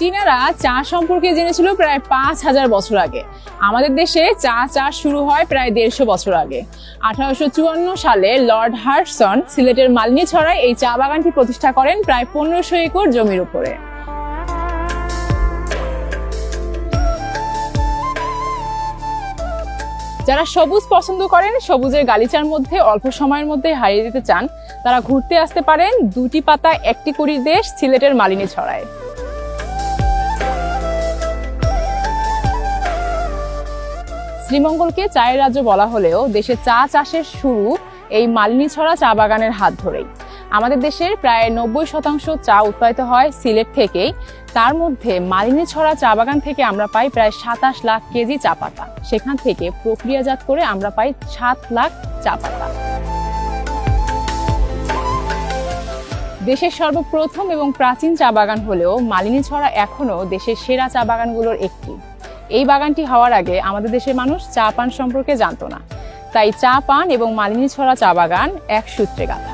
চীনারা চা সম্পর্কে জেনেছিল প্রায় পাঁচ হাজার বছর আগে। আমাদের দেশে চা চাষ শুরু হয় প্রায় দেড়শো বছর আগে। আঠারোশো চুয়ান্ন সালে লর্ড হার্টসন সিলেটের মালিনী ছড়ায় এই চা বাগানটি প্রতিষ্ঠা করেন প্রায় পনেরোশো একর জমির উপরে। যারা সবুজ পছন্দ করেন, সবুজের গালিচার মধ্যে, অল্প সময়ের মধ্যে হারিয়ে দিতে চান, তারা ঘুরতে আসতে পারেন দুটি পাতা একটি কুড়ির দেশ সিলেটের মালিনী ছড়ায়। শ্রীমঙ্গলকে চায়ের রাজ্য বলা হলেও দেশে চা চাষের শুরু এই মালিনীছড়া চা বাগানের হাত ধরেই। আমাদের দেশের প্রায় নব্বই শতাংশ চা উৎপাদিত হয় সিলেট থেকেই। তার মধ্যে মালিনীছড়া চা বাগান থেকে আমরা পাই প্রায় সাতাশ লাখ কেজি চা পাতা। সেখান থেকে প্রক্রিয়াজাত করে আমরা পাই সাত লাখ চা পাতা। দেশের সর্বপ্রথম এবং প্রাচীন চা বাগান হলেও মালিনীছড়া এখনও দেশের সেরা চা বাগানগুলোর একটি। এই বাগানটি হওয়ার আগে আমাদের দেশের মানুষ চা পান সম্পর্কে জানতো না। তাই চা পান এবং মালিনী ছড়া চা বাগান এক সূত্রে গাঁথা।